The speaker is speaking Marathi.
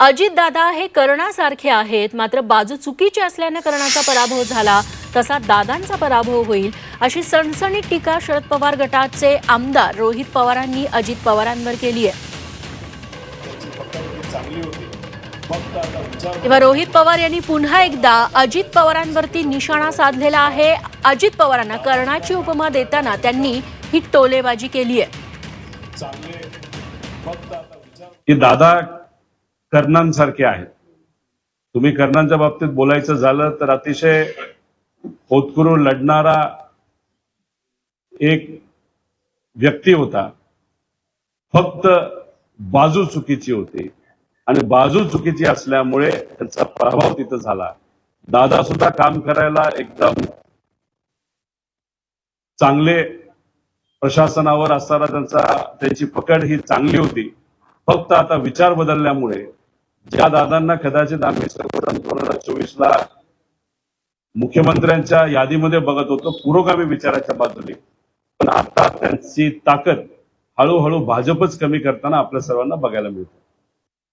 अजितदादा हे कर्णासारखे आहेत मात्र बाजू चुकीची असल्यानं कर्णाचा पराभव झाला. तसा दादांचा पराभव होईल अशी सणसणीत टीका शरद पवार गटाचे आमदार रोहित पवारांनी अजित पवारांवर केली आहे. तेव्हा रोहित पवार यांनी पुन्हा एकदा अजित पवारांवरती निशाणा साधलेला आहे. अजित पवारांना कर्णाची उपमा देताना त्यांनी ही टोलेबाजी केली आहे. दादा कर्णांसारखे आहेत. तुम्ही कर्णांच्या बाबतीत बोलायचं झालं तर अतिशय होतकुरू लढणारा एक व्यक्ती होता. फक्त बाजू चुकीची होती. आणि बाजू चुकीची असल्यामुळे त्यांचा प्रभाव तिथं झाला. दादा सुद्धा काम करायला एकदम चांगले प्रशासनावर असताना त्यांचा त्यांची पकड ही चांगली होती. फक्त आता विचार बदलल्यामुळे ज्या दादांना कदाचित आम्ही सर्वजण दोन हजार चोवीस ला मुख्यमंत्र्यांच्या यादीमध्ये बघत होतो पुरोगामी विचाराच्या बाजूने. पण आता त्यांची ताकद हळूहळू भाजपच कमी करताना आपल्या सर्वांना बघायला मिळते.